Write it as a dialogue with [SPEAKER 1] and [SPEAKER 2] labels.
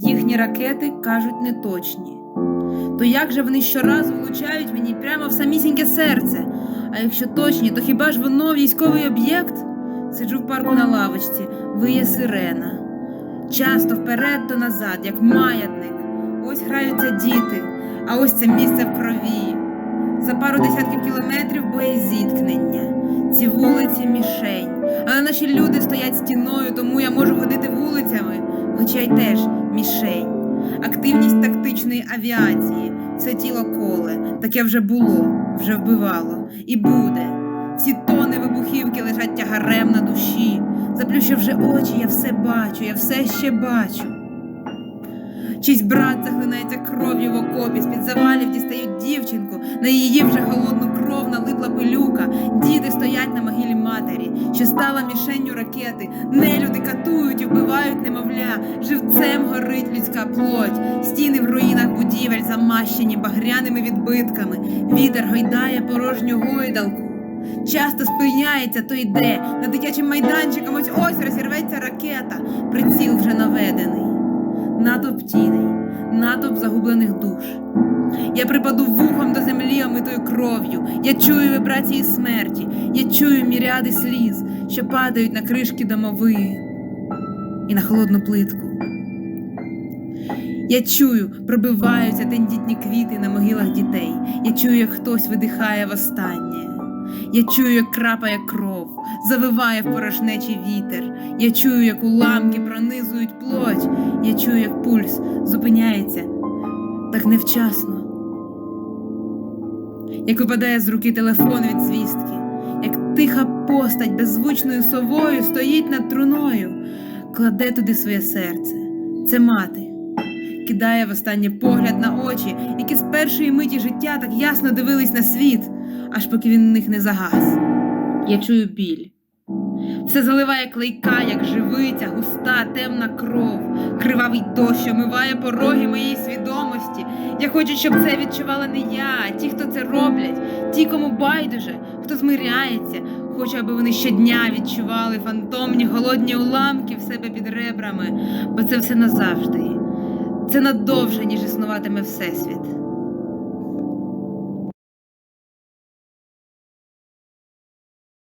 [SPEAKER 1] Їхні ракети кажуть неточні. То як же вони щоразу влучають мені прямо в самісіньке серце? А якщо точні, то хіба ж воно військовий об'єкт? Сиджу в парку на лавочці, виє сирена. Часто вперед то назад, як маятник. Ось граються діти, а ось це місце в крові. За пару десятків кілометрів боєзіткнення. Ці вулиці мішень. Але наші люди стоять стіною, тому я можу ходити вулицями, хоча й теж мішень. Активність тактичної авіації це тіло коле. Таке вже було, вже вбивало. І буде. Ці тони вибухівки лежать тягарем на душі. Заплющивши очі, я все бачу, я все ще бачу. Чийсь брат захлинається кров'ю в окопі, з-під завалів дістають дівчинку, на її вже холодну кров налипла пилюка. Діти стоять на могилі матері, що стала мішенню ракети. Нелюди катують і вбивають немовля. Живцем горить людська плоть. Стіни в руїнах будівель замащені багряними відбитками. Вітер гойдає порожню гойдалку. Часто спиняється, то йде. На дитячим майданчиком ось ось розірветься ракета. Приціл вже наведений. Натовп тіней, натовп загублених душ. Я припаду вухом до землі, омитою кров'ю. Я чую вібрації смерті, я чую міряди сліз, що падають на кришки домовин і на холодну плитку. Я чую, пробиваються тендітні квіти на могилах дітей. Я чую, як хтось видихає востаннє. Я чую, як крапає кров, завиває в порожнечий вітер. Я чую, як уламки пронизують плоть. Я чую, як пульс зупиняється так невчасно. Як випадає з руки телефон від звістки, як тиха постать беззвучною совою стоїть над труною, кладе туди своє серце. Це мати. Кидає в останній погляд на очі, які з першої миті життя так ясно дивились на світ, аж поки він в них не загас. Я чую біль. Все заливає клейка, як живиця, густа, темна кров, кривавий дощ омиває пороги моєї свідомості. Я хочу, щоб це відчувала не я, а ті, хто це роблять, ті, кому байдуже, хто змиряється. Хочу, аби вони щодня відчували фантомні голодні уламки в себе під ребрами, бо це все назавжди. Це надовше, ніж існуватиме Всесвіт.